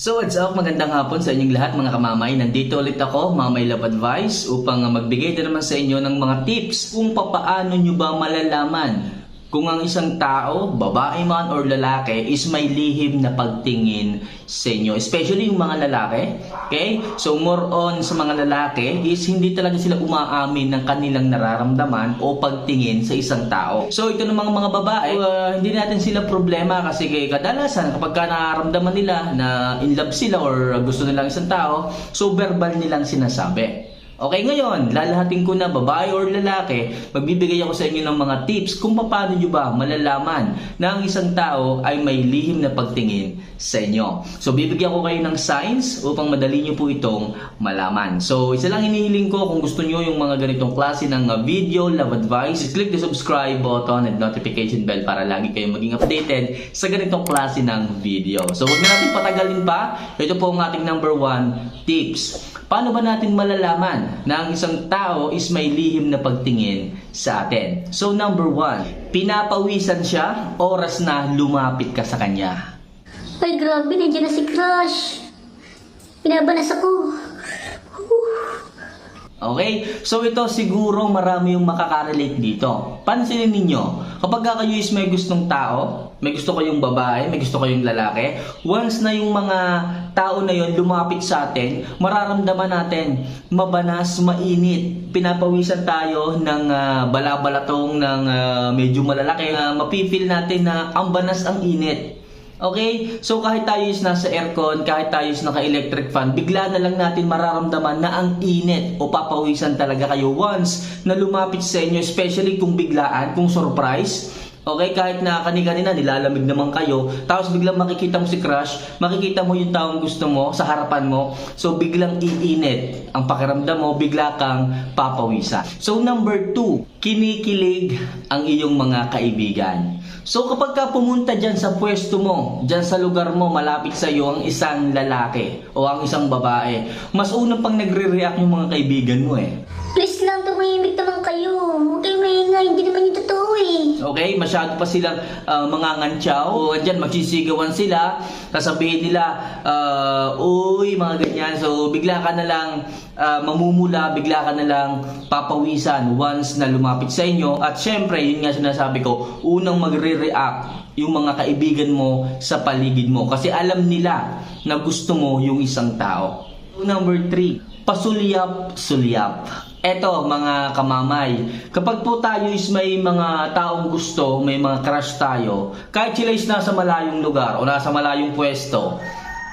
So what's up? Magandang hapon sa inyong lahat mga kamamay. Nandito ulit ako, Mamay Love Advice, upang magbigay din naman sa inyo ng mga tips kung papaano nyo ba malalaman kung ang isang tao, babae man or lalaki, is may lihim na pagtingin sa inyo. Especially yung mga lalaki. Okay? So more on sa mga lalaki is hindi talaga sila umaamin ng kanilang nararamdaman o pagtingin sa isang tao. So ito namang mga babae, uh, hindi natin sila problema kasi kay kadalasan kapag ka nararamdaman nila na in love sila or gusto nilang isang tao, so verbal nilang sinasabi. Okay, ngayon, lalahatin ko na babae or lalaki, magbibigay ako sa inyo ng mga tips kung paano nyo ba malalaman na ang isang tao ay may lihim na pagtingin sa inyo. So, bibigyan ko kayo ng signs upang madali nyo po itong malaman. So, isa lang hinihiling ko kung gusto nyo yung mga ganitong klase ng uh, video, love advice, click the subscribe button and notification bell para lagi kayong maging updated sa ganitong klase ng video. So, huwag na natin patagalin pa. Ito po ang ating number one tips. Paano ba natin malalaman na ang isang tao is may lihim na pagtingin sa atin? So number one, pinapawisan siya oras na lumapit ka sa kanya. Ay, grabe, nandiyan na si Crush. Pinabanas ako. Okay? So ito siguro marami yung makakarelate dito. Pansinin ninyo, kapag ka kayo is may gustong tao, may gusto kayong babae, may gusto kayong lalaki, once na yung mga tao na yon lumapit sa atin, mararamdaman natin mabanas, mainit, pinapawisan tayo ng ah, balabalatong ng ah, medyo malalaki, uh, mapifeel natin na ang banas ang init. Okay? So kahit tayo is nasa aircon, kahit tayo is naka-electric fan, bigla na lang natin mararamdaman na ang init o papawisan talaga kayo once na lumapit sa inyo, especially kung biglaan, kung surprise. Okay, kahit na kani-kanina nilalamig naman kayo, tapos biglang makikita mo si crush, makikita mo yung taong gusto mo sa harapan mo, so biglang iinit ang pakiramdam mo, bigla kang papawisan. So number two, kinikilig ang iyong mga kaibigan. So kapag ka pumunta dyan sa pwesto mo, dyan sa lugar mo, malapit sa iyo ang isang lalaki o ang isang babae, mas una pang nagre-react yung mga kaibigan mo eh. Please lang, tumahimik naman kayo. Huwag kayo maingay, hindi naman eh. Okay, masyado pa silang uh, mga ngantsaw. O andyan, magsisigawan sila. Sasabihin nila, uh, uy, mga ganyan. So, bigla ka na lang uh, mamumula, bigla ka na lang papawisan once na lumapit sa inyo. At syempre, yun nga sinasabi ko, unang magre-react yung mga kaibigan mo sa paligid mo. Kasi alam nila na gusto mo yung isang tao. Number three, pasulyap-sulyap. Eto mga kamamay, kapag po tayo is may mga taong gusto, may mga crush tayo, kahit sila is nasa malayong lugar o nasa malayong pwesto,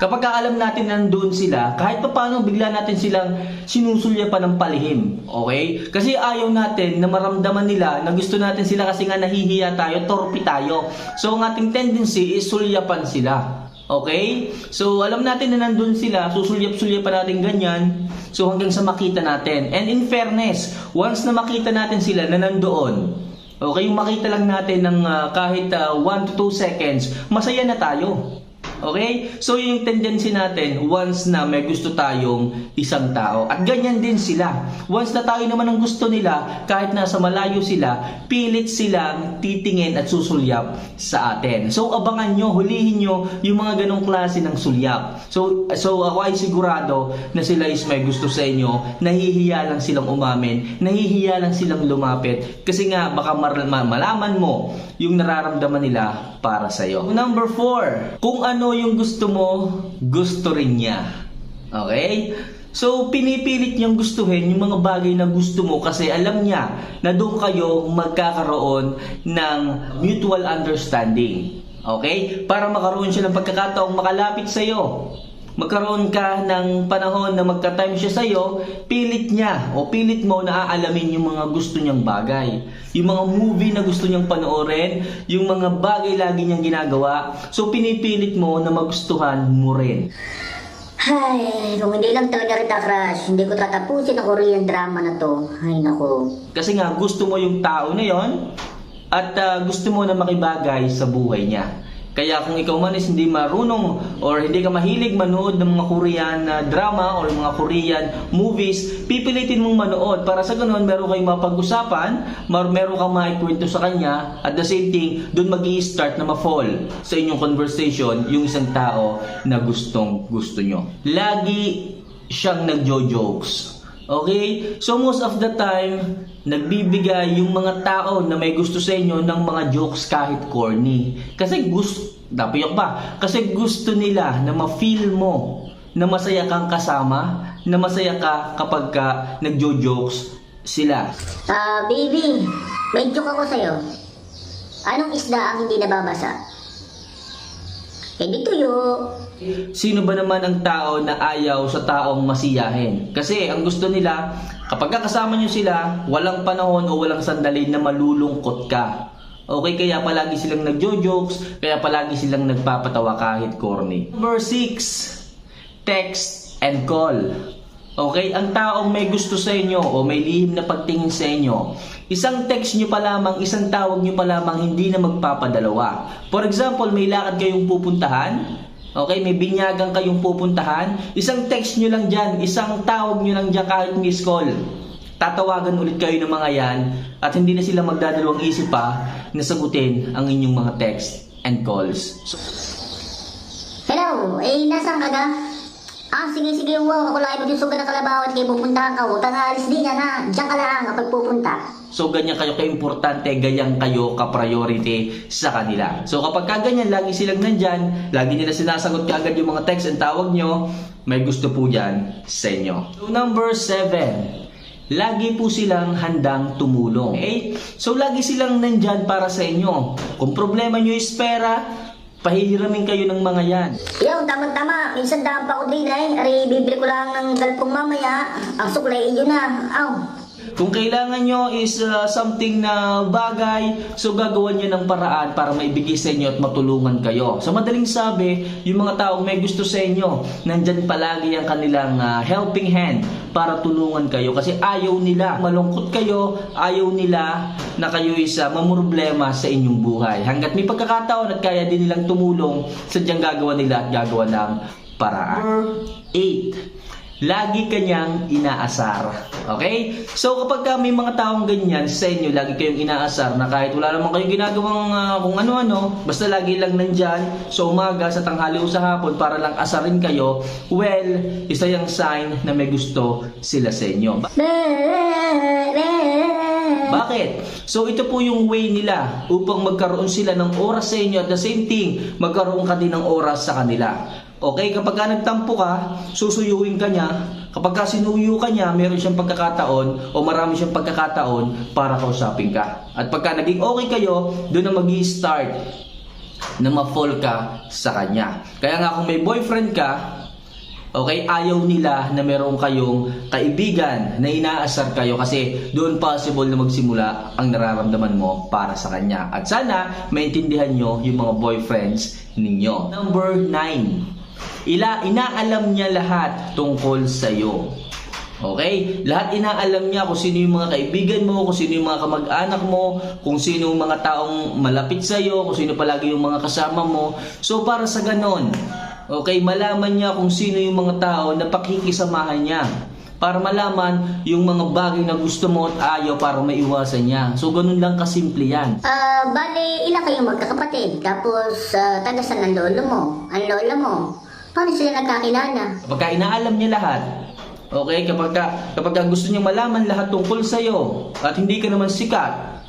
kapag ka alam natin nandun sila, kahit pa paano bigla natin silang sinusulya pa ng palihim. Okay? Kasi ayaw natin na maramdaman nila na gusto natin sila kasi nga nahihiya tayo, torpi tayo. So ang ating tendency is sulyapan sila. Okay? So, alam natin na nandun sila, susulyap-sulyap pa natin ganyan. So, hanggang sa makita natin. And in fairness, once na makita natin sila na nandoon, okay, yung makita lang natin ng ah, kahit 1 to 2 seconds, masaya na tayo. Okay? So, yung tendency natin, once na may gusto tayong isang tao. At ganyan din sila. Once na tayo naman ang gusto nila, kahit nasa malayo sila, pilit silang titingin at susulyap sa atin. So, abangan nyo, hulihin nyo yung mga ganong klase ng sulyap. So, so ako ay sigurado na sila is may gusto sa inyo, nahihiya lang silang umamin, nahihiya lang silang lumapit, kasi nga baka malaman mo yung nararamdaman nila para sa'yo. Number four, kung ano yung gusto mo, gusto rin niya. Okay? So, pinipilit niyang gustuhin yung mga bagay na gusto mo kasi alam niya na doon kayo magkakaroon ng mutual understanding. Okay? Para makaroon siya ng pagkakataong makalapit sa iyo. Magkaroon ka ng panahon na magka-time siya sa iyo, pilit niya o pilit mo na aalamin yung mga gusto niyang bagay. Yung mga movie na gusto niyang panoorin, yung mga bagay lagi niyang ginagawa. So, pinipilit mo na magustuhan mo rin. Ay, kung hindi lang talaga kita crush, hindi ko tatapusin ang Korean drama na to. Ay, nako. Kasi nga gusto mo yung tao na yon at ah, gusto mo na makibagay sa buhay niya. Kaya kung ikaw man is hindi marunong or hindi ka mahilig manood ng mga Korean na drama or mga Korean movies, pipilitin mong manood para sa ganun meron kayong mapag-usapan, mar meron kang maikwento sa kanya at the same thing, doon mag start na ma-fall sa inyong conversation yung isang tao na gustong gusto nyo. Lagi siyang nagjo-jokes. Okay? So most of the time, nagbibigay yung mga tao na may gusto sa inyo ng mga jokes kahit corny. Kasi gusto, napiyok ba? Kasi gusto nila na ma-feel mo na masaya kang kasama, na masaya ka kapag ka nagjo-jokes sila. Ah, baby, may joke ako sa'yo. Anong isda ang hindi nababasa? Hindi tuyo. Sino ba naman ang tao na ayaw sa taong masiyahin? Kasi ang gusto nila, kapag kasama nyo sila, walang panahon o walang sandali na malulungkot ka. Okay, kaya palagi silang nagjo-jokes, kaya palagi silang nagpapatawa kahit corny. Number 6, text and call. Okay, ang taong may gusto sa inyo o may lihim na pagtingin sa inyo, isang text nyo pa lamang, isang tawag nyo pa lamang, hindi na magpapadalawa. For example, may lakad kayong pupuntahan, okay, may binyagan kayong pupuntahan, isang text nyo lang dyan, isang tawag nyo lang dyan kahit miss call. Tatawagan ulit kayo ng mga yan at hindi na sila magdadalawang isip pa na sagutin ang inyong mga text and calls. So, Hello, eh, nasaan ka na? Ah, sige, sige, wow, ako lang ay magsusugan ng kalabaw at kayo pupuntahan ka. Huwag kang aalis din yan, ha? Diyan ka lang kapag pupunta. So ganyan kayo kaimportante, ganyan kayo ka-priority sa kanila. So kapag kaganyan, lagi silang nandyan, lagi nila sinasagot kaagad yung mga text and tawag nyo, may gusto po dyan sa inyo. So number 7, lagi po silang handang tumulong. Okay? So lagi silang nandyan para sa inyo. Kung problema nyo is pera, pahihiramin kayo ng mga yan. Yo, tama-tama. Minsan daan pa ako din eh. Ari, bibili ko lang ng galpong mamaya. Ang suklay, yun na. Aw. Kung kailangan nyo is uh, something na bagay, so gagawan nyo ng paraan para maibigay sa inyo at matulungan kayo. Sa madaling sabi, yung mga taong may gusto sa inyo, nandyan palagi ang kanilang uh, helping hand para tulungan kayo. Kasi ayaw nila malungkot kayo, ayaw nila na kayo is uh, mamroblema sa inyong buhay. Hanggat may pagkakataon at kaya din nilang tumulong, sadyang gagawa nila at gagawa ng paraan. Number 8 lagi kanyang inaasar. Okay? So kapag ka may mga taong ganyan sa inyo, lagi kayong inaasar na kahit wala naman kayong ginagawang ah, kung ano-ano, basta lagi lang nandyan sa umaga, sa tanghali o sa hapon para lang asarin kayo, well, isa yung sign na may gusto sila sa inyo. Ba- bakit? So ito po yung way nila upang magkaroon sila ng oras sa inyo at the same thing, magkaroon ka din ng oras sa kanila. Okay, kapag ka nagtampo ka, susuyuin ka niya. Kapag ka sinuyo ka niya, meron siyang pagkakataon o marami siyang pagkakataon para kausapin ka. At pagka naging okay kayo, doon na mag start na ma-fall ka sa kanya. Kaya nga kung may boyfriend ka, okay, ayaw nila na meron kayong kaibigan na inaasar kayo kasi doon possible na magsimula ang nararamdaman mo para sa kanya. At sana maintindihan nyo yung mga boyfriends ninyo. Number 9. Ila, inaalam niya lahat tungkol sa'yo. Okay? Lahat inaalam niya kung sino yung mga kaibigan mo, kung sino yung mga kamag-anak mo, kung sino yung mga taong malapit sa'yo, kung sino palagi yung mga kasama mo. So para sa ganon, okay, malaman niya kung sino yung mga tao na pakikisamahan niya. Para malaman yung mga bagay na gusto mo at ayaw para maiwasan niya. So ganun lang kasimple yan. Ah, bali, ilan kayong magkakapatid? Tapos, uh, taga saan ang lolo mo? Ang lola mo? Paano sila nagkakilala? Kapag ka inaalam niya lahat, okay, kapag ka, kapag ka gusto niya malaman lahat tungkol sa'yo at hindi ka naman sikat,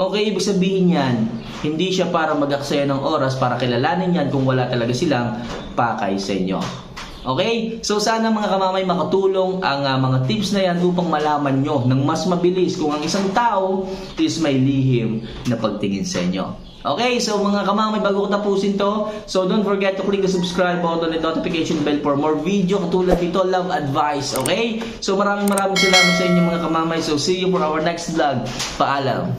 okay, ibig sabihin yan, hindi siya para mag-aksaya ng oras para kilalanin yan kung wala talaga silang pakay sa inyo. Okay? So sana mga kamamay makatulong ang ah, mga tips na yan upang malaman nyo ng mas mabilis kung ang isang tao is may lihim na pagtingin sa inyo. Okay, so mga kamamay, bago ko tapusin to, so don't forget to click the subscribe button and notification bell for more video katulad dito, love advice, okay? So maraming maraming salamat sa inyo mga kamamay. So see you for our next vlog. Paalam.